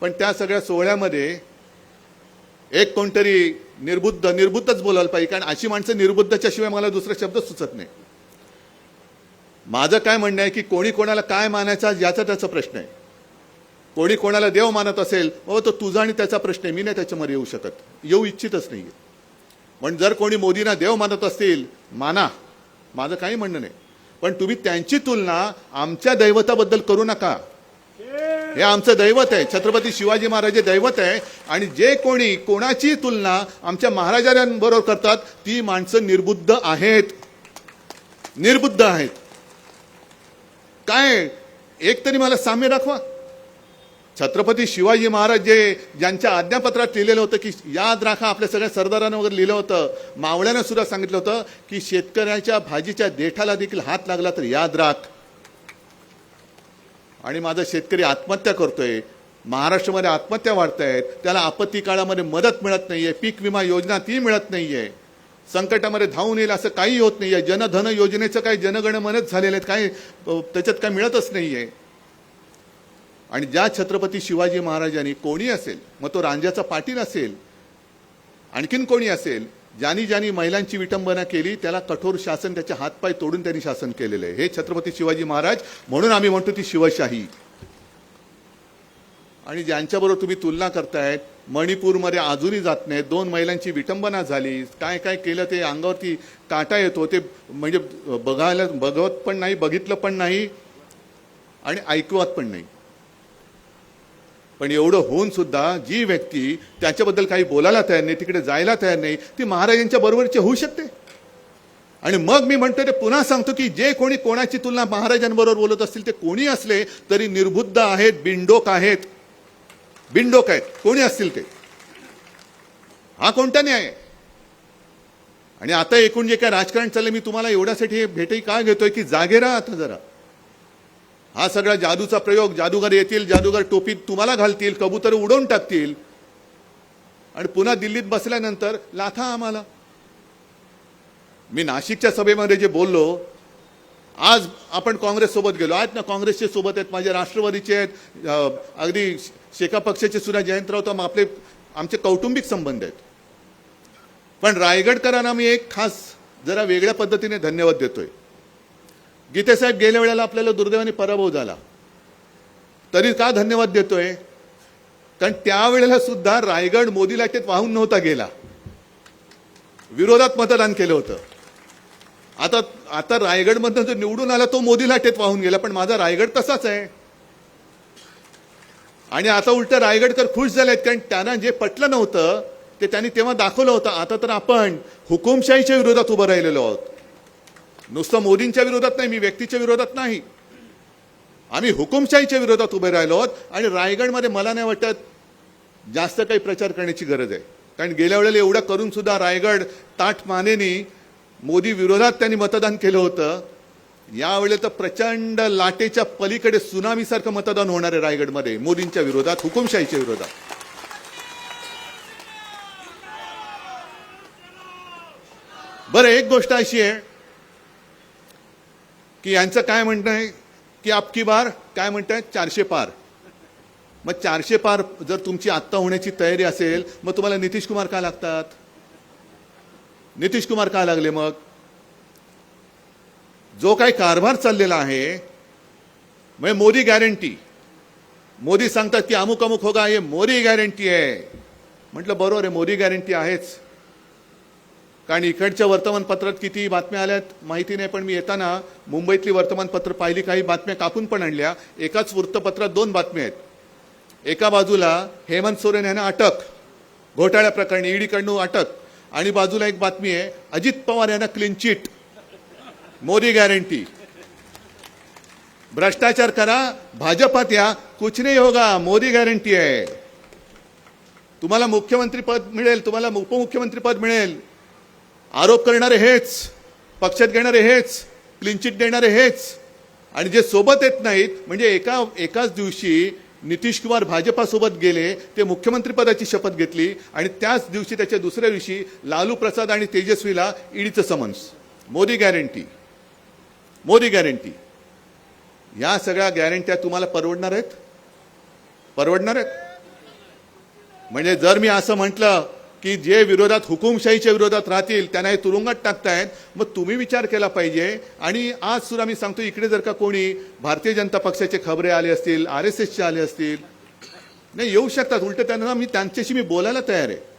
पण त्या सगळ्या सोहळ्यामध्ये एक कोणतरी निर्बुद्ध निर्बुद्धच बोलायला पाहिजे कारण अशी माणसं निर्बुद्धच्या शिवाय मला दुसरा शब्द सुचत नाही. माझं काय म्हणणं आहे की कोणी कोणाला काय मानायचा याचा त्याचा प्रश्न आहे. कोणी कोणाला देव मानत असेल बाबा तो तुझा आणि त्याचा प्रश्न आहे मी नाही त्याच्यामध्ये येऊ शकत. येऊ इच्छितच नाही पण जर कोणी मोदींना देव मानत असतील माना. माझं काही म्हणणं नाही. पण तुम्ही त्यांची तुलना आमच्या दैवताबद्दल करू नका. हे आमचं दैवत आहे. छत्रपती शिवाजी महाराज हे दैवत आहे. आणि जे कोणी कोणाची तुलना आमच्या महाराजांबरोबर करतात ती माणसं निर्बुद्ध आहेत. निर्बुद्ध आहेत. काय? एक तरी मला साम्य दाखवा. छत्रपती शिवाजी महाराज जे ज्यांच्या आज्ञापत्रात लिहिलेलं होतं की याद राखा आपल्या सगळ्या सरदारांना वगैरे लिहिलं होतं. मावळ्यानं सुद्धा सांगितलं होतं की शेतकऱ्याच्या भाजीच्या देठाला देखील हात लागला तर याद राख. आणि माझा शेतकरी आत्महत्या करतोय महाराष्ट्रामध्ये आत्महत्या वाढत आहेत त्याला आपत्ती काळामध्ये मदत मिळत नाहीये पीक विमा योजना ती मिळत नाहीये संकटामध्ये धावून येईल असं काही होत नाहीये जनधन योजनेचं काही जनगणमनच झालेलं आहेत काही त्याच्यात काही मिळतच नाहीये. आणि ज्या छत्रपती शिवाजी महाराजांनी कोणी असेल मग तो रांजाचा पाटील असेल आणखीन कोणी असेल ज्यांनी ज्यांनी महिलांची विटंबना केली त्याला कठोर शासन त्याचे हातपाय तोडून त्यांनी शासन केलेलं आहे. हे छत्रपती शिवाजी महाराज म्हणून आम्ही म्हणतो ती शिवशाही. आणि ज्यांच्याबरोबर तुम्ही तुलना करतायत मणिपूरमध्ये अजूनही जात नाहीत दोन महिलांची विटंबना झाली काय काय केलं ते अंगावरती काटा येतो ते म्हणजे बघायला बघवत पण नाही बघितलं पण नाही आणि ऐकवत पण नाही. पण एवढं होऊन सुद्धा जी व्यक्ती त्याच्याबद्दल काही बोलायला तयार नाही तिकडे जायला तयार नाही ती महाराजांच्या बरोबरची होऊ शकते. आणि मग मी म्हणतो ते पुन्हा सांगतो की जे कोणी कोणाची तुलना महाराजांबरोबर बोलत असतील ते कोणी असले तरी निर्बुद्ध आहेत बिंडोक आहेत. बिंडोक आहेत. कोणी असतील ते? हा कोणता न्याय? आहे? आणि आता एकूण जे काय राजकारण चाललंय मी तुम्हाला एवढ्यासाठी हे भेटही का घेतोय की जागे राहा आता जरा. हा सगळा जादूचा प्रयोग जादूगार येतील जादूगार टोपीत तुम्हाला घालतील कबूतर उडवून टाकतील. आणि पुन्हा दिल्लीत बसल्यानंतर लाथा आम्हाला. मी नाशिकच्या सभेमध्ये जे बोललो आज आपण काँग्रेस सोबत गेलो. आहेत ना काँग्रेसचे सोबत आहेत माझे राष्ट्रवादीचे आहेत अगदी शेका पक्षाचे सुद्धा जयंतराव तर मग आपले आमचे कौटुंबिक संबंध आहेत. पण रायगडकरांना मी एक खास जरा वेगळ्या पद्धतीने धन्यवाद देतोय. गीतेसाहेब गेल्या वेळेला आपल्याला दुर्दैवाने पराभव झाला. तरी का धन्यवाद देतोय? कारण त्यावेळेला सुद्धा रायगड मोदी लाटेत वाहून नव्हता गेला. विरोधात मतदान केलं होतं. आता आता रायगडमधनं जो निवडून आला तो मोदी लाटेत वाहून गेला पण माझा रायगड तसाच आहे. आणि आता उलट रायगडकर खुश झालेत कारण त्यांना जे पटलं नव्हतं ते त्यांनी तेव्हा दाखवलं होतं. आता तर आपण हुकुमशाहीच्या विरोधात उभं राहिलेलो आहोत. नुसतं मोदींच्या विरोधात नाही मी व्यक्तीच्या विरोधात नाही. आम्ही हुकुमशाहीच्या विरोधात उभे राहिलो आहोत आणि रायगडमध्ये मला नाही वाटत जास्त काही प्रचार करण्याची गरज आहे. कारण गेल्या वेळेला एवढं करून सुद्धा रायगड ताठ मानेनी मोदी विरोधात त्यांनी मतदान केलं होतं. यावेळेला तर प्रचंड लाटेच्या पलीकडे सुनामीसारखं मतदान होणार आहे रायगडमध्ये मोदींच्या विरोधात हुकुमशाहीच्या विरोधात. बरं एक गोष्ट अशी आहे की यांचं काय म्हणणं आहे? की आपकी बार काय म्हणतायत चारशे पार. मग चारशे पार जर तुमची आत्ता होण्याची तयारी असेल मग तुम्हाला नितीश कुमार का लागतात? नितीश कुमार का लागले मग? जो काही कारभार चाललेला आहे म्हणजे मोदी गॅरंटी मोदी सांगतात की अमुक अमुक होगा हे मोदी गॅरंटी आहे. म्हटलं बरोबर आहे मोदी गॅरंटी आहेच. कारण इकडच्या वर्तमानपत्रात किती बातम्या आल्यात माहिती नाही पण मी येताना मुंबईतली वर्तमानपत्र पाहिली काही बातम्या कापून पण आणल्या. एकाच वृत्तपत्रात दोन बातम्या आहेत. एका बाजूला हेमंत सोरेन यांना अटक घोटाळ्या प्रकरणी ईडीकडनं अटक आणि बाजूला एक बातमी आहे अजित पवार यांना क्लीन चिट मोदी गॅरंटी भ्रष्टाचार करा भाजपात या कुछ नाही होगा मोदी गॅरंटी आहे. तुम्हाला मुख्यमंत्री पद मिळेल तुम्हाला उपमुख्यमंत्री पद मिळेल. आरोप करणारे हेच पक्षात घेणारे हेच क्लिनचिट देणारे हेच. आणि जे सोबत येत नाहीत म्हणजे एका एकाच दिवशी नितीश कुमार भाजपासोबत गेले ते मुख्यमंत्रीपदाची शपथ घेतली आणि त्याच दिवशी त्याच्या दुसऱ्या दिवशी लालू प्रसाद आणि तेजस्वीला ईडीचं summons. Modi guarantee Modi guarantee या सगळ्या गॅरंट्या तुम्हाला परवडणार आहेत? परवडणार आहेत? म्हणजे जर मी असं म्हटलं की जे विरोधात हुकुमशाहीच्या विरोधात राहतील त्यांना हे तुरुंगात टाकतायत. मग तुम्ही विचार केला पाहिजे. आणि आज सुद्धा मी सांगतो इकडे जर का कोणी भारतीय जनता पक्षाचे खबरे आले असतील आर एस एसचे आले असतील नाही येऊ शकतात. उलट त्यांना मी त्यांच्याशी मी बोलायला तयार आहे.